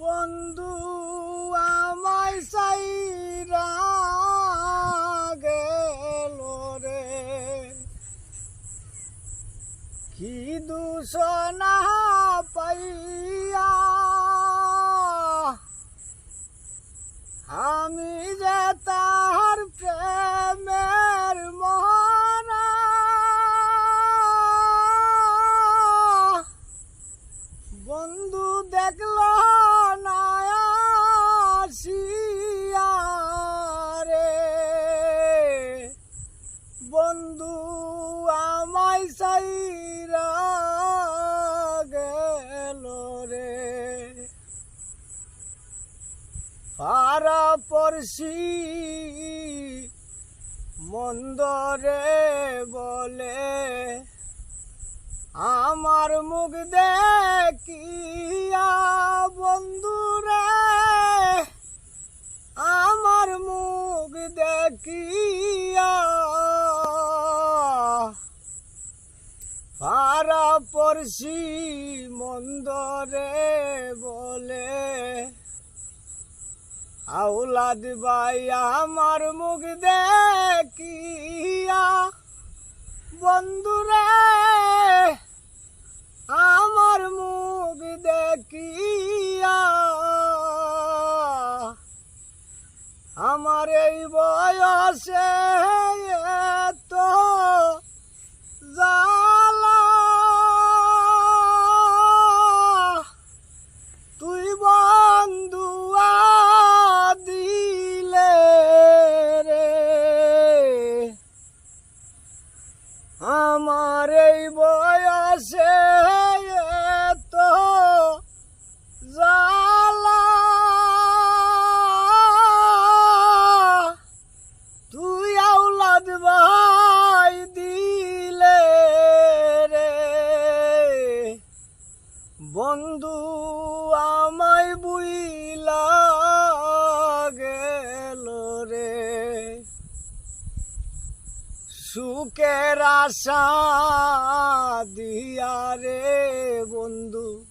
বন্ধু আমায় সাইরা গেল রে। কি দূষণা পাইয়া আমি যে তার পারা পড়শি, মন্দরে বলে, আমার মুখ দেখিয়া বন্ধুরে, আমার মুখ দেখিয়া পারা পড়শি, মন্দরে বলে আউলাদ ভাই আমার মুখ দেখিয়া বন্ধুরে আমার মুখ দেখিয়া সুখের আশা দিয়া রে বন্ধু।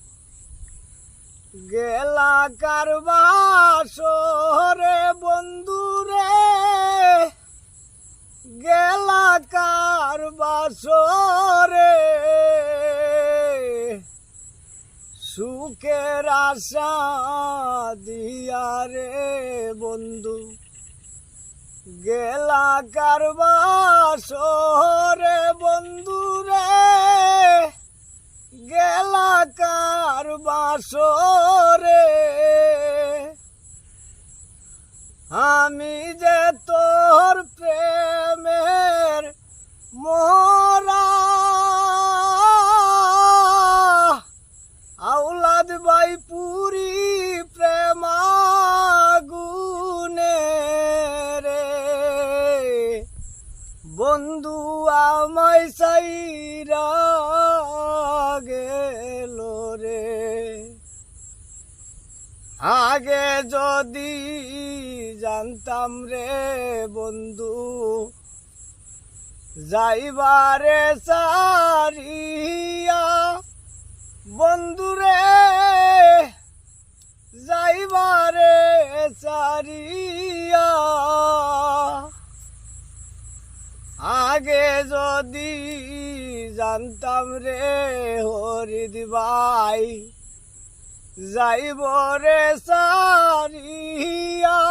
গেলা কারবাসরে বন্ধু রে। গেলা কারবাসরে সুখের আশা দিয়া রে বন্ধু। গেলা কারবাসরে বন্ধু রে গেলা কারবাসরে আমি যে তোর প্রেমের মোরা বন্ধু আমায় সাইরা গেল রে। আগে যদি জানতাম রে বন্ধু, যাইবারে সারিয়া বন্ধুরে যাইবারে সারিয়া আগে যদি জানতাম রে হরিদ ভাই যাইব রে সারিয়া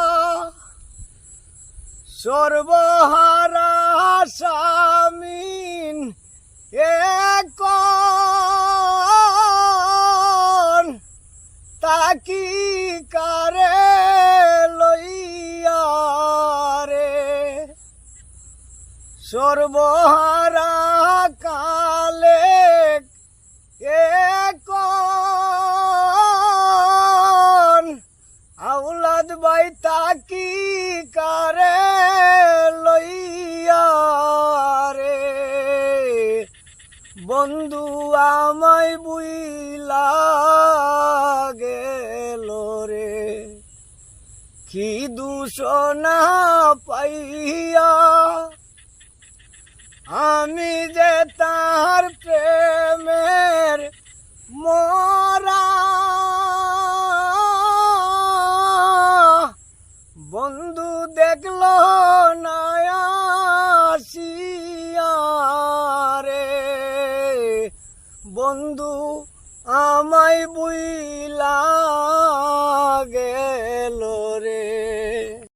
সর্বহারা সামিন সর্বহারা কালে এক আউলাদ বাই তাকি কারে লইয়া রে। বন্ধু আমায় বুইলা গেল রে। কি দূষণা পাইয়া আমি যে তার প্রেমের মরা। বন্ধু দেখল রে বন্ধু আমায় বুইলা